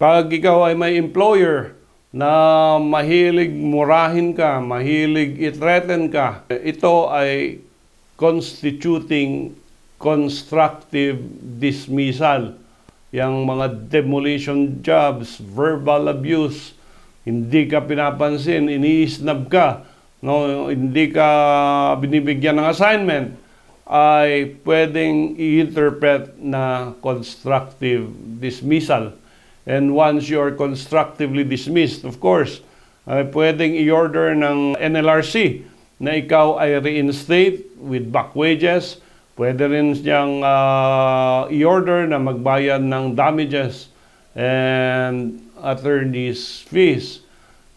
Pag ikaw ay may employer na mahilig murahin ka, mahilig i-threaten ka, ito ay constituting constructive dismissal. Yang mga demolition jobs, verbal abuse, hindi ka pinapansin, iniisnab ka, no, hindi ka binibigyan ng assignment, ay pwedeng i-interpret na constructive dismissal. And once you're constructively dismissed, of course, ay pwedeng i-order ng NLRC na ikaw ay reinstate with back wages. Pwede rin siyang ah, i-order na magbayad ng damages and attorney's fees.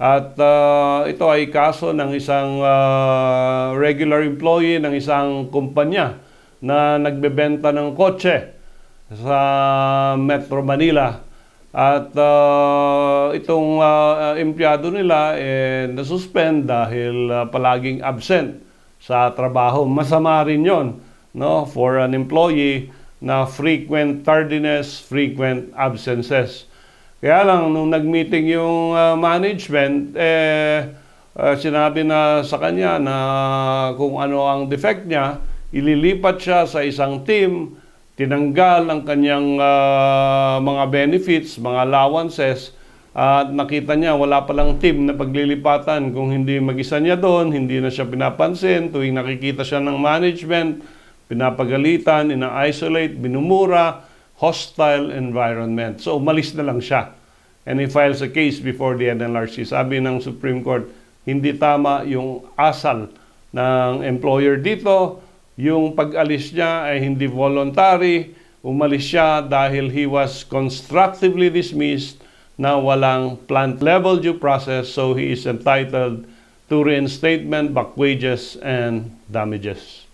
At ah, ito ay kaso ng isang ah, regular employee ng isang kumpanya na nagbebenta ng kotse sa Metro Manila. At ah, itong ah, empleyado nila eh, nasuspend dahil ah, palaging absent sa trabaho. Masama rin yon no, for an employee na frequent tardiness, frequent absences. Kaya lang, nung nag-meeting yung ah, management, eh, ah, sinabi na sa kanya na kung ano ang defect niya, ililipat siya sa isang team, tinanggal ang kanyang ah, mga benefits, mga allowances, at nakita niya wala palang team na paglilipatan. Kung hindi mag-isa niya doon, hindi na siya pinapansin. Tuwing nakikita siya ng management, pinapagalitan, ina-isolate, binumura, hostile environment. So umalis na lang siya. And he files a case before the NLRC. Sabi ng Supreme Court, hindi tama yung asal ng employer dito. Yung pag-alis niya ay hindi voluntary. Umalis siya dahil he was constructively dismissed na walang plant level due process so he is entitled to reinstatement, back wages, and damages.